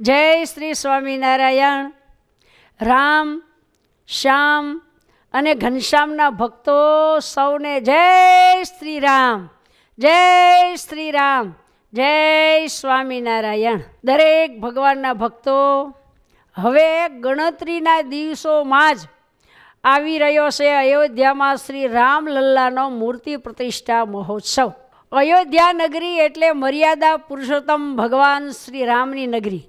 જય શ્રી સ્વામિનારાયણ. રામ, શ્યામ અને ઘનશ્યામના ભક્તો સૌને જય શ્રી રામ, જય શ્રી રામ, જય સ્વામિનારાયણ. દરેક ભગવાનના ભક્તો, હવે ગણતરીના દિવસોમાં જ આવી રહ્યો છે અયોધ્યામાં શ્રી રામલલ્લાનો મૂર્તિ પ્રતિષ્ઠા મહોત્સવ. અયોધ્યા નગરી એટલે મર્યાદા પુરુષોત્તમ ભગવાન શ્રી રામની નગરી.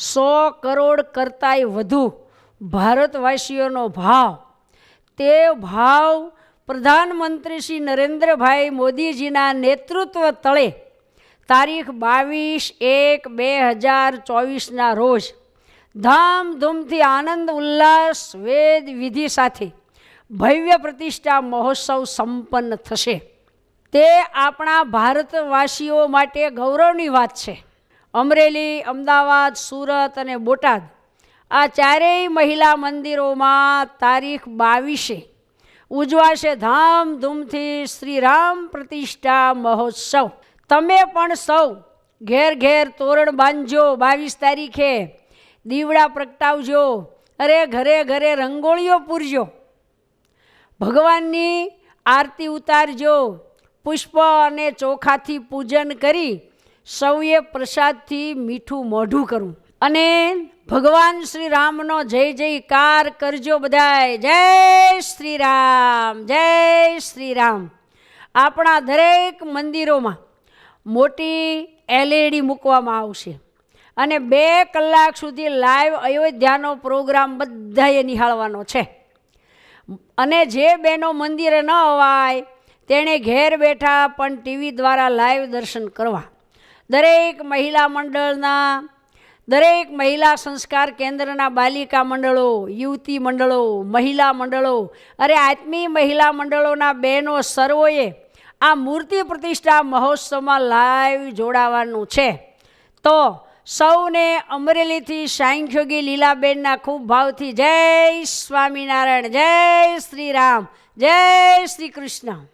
સો કરોડ કરતાંય વધુ ભારતવાસીઓનો ભાવ. તે ભાવ પ્રધાનમંત્રી શ્રી નરેન્દ્રભાઈ મોદીજીના નેતૃત્વ તળે તારીખ બાવીસ એક બે હજાર ચોવીસના રોજ ધામધૂમથી આનંદ, ઉલ્લાસ, વેદ, વિધિ સાથે ભવ્ય પ્રતિષ્ઠા મહોત્સવ સંપન્ન થશે. તે આપણા ભારતવાસીઓ માટે ગૌરવની વાત છે. અમરેલી, અમદાવાદ, સુરત અને બોટાદ. આ ચારેય મહિલા મંદિરોમાં તારીખ બાવીસે ઉજવાશે ધામધૂમથી શ્રીરામ પ્રતિષ્ઠા મહોત્સવ. તમે પણ સૌ ઘેર ઘેર તોરણ બાંધજો, બાવીસ તારીખે દીવડા પ્રગટાવજો, અરે ઘરે ઘરે રંગોળીઓ પૂરજો. ભગવાનની આરતી ઉતારજો, પુષ્પ અને ચોખાથી પૂજન કરી સૌએ પ્રસાદથી મીઠું મોઢું કરવું. અને ભગવાન શ્રી રામનો જય જયકાર કરજો બધાય. જય શ્રી રામ જય શ્રી રામ આપણા દરેક મંદિરોમાં મોટી એલઈડી મૂકવામાં આવશે. અને બે કલાક સુધી લાઈવ અયોધ્યાનો પ્રોગ્રામ બધાએ નિહાળવાનો છે. અને જે બહેનો મંદિરે ન અવાય, તેણે ઘેર બેઠા પણ ટીવી દ્વારા લાઈવ દર્શન કરવા. દરેક મહિલા મંડળના, દરેક મહિલા સંસ્કાર કેન્દ્રના બાલિકા મંડળો, યુવતી મંડળો, મહિલા મંડળો, અરે આત્મી મહિલા મંડળોના બહેનો સર્વોએ આ મૂર્તિ પ્રતિષ્ઠા મહોત્સવમાં લાઈવ જોડાવાનું છે. તો સૌને અમરેલીથી સાંખ્યોગી લીલાબેનના ખૂબ ભાવથી જય સ્વામિનારાયણ, જય શ્રી રામ જય શ્રી કૃષ્ણ.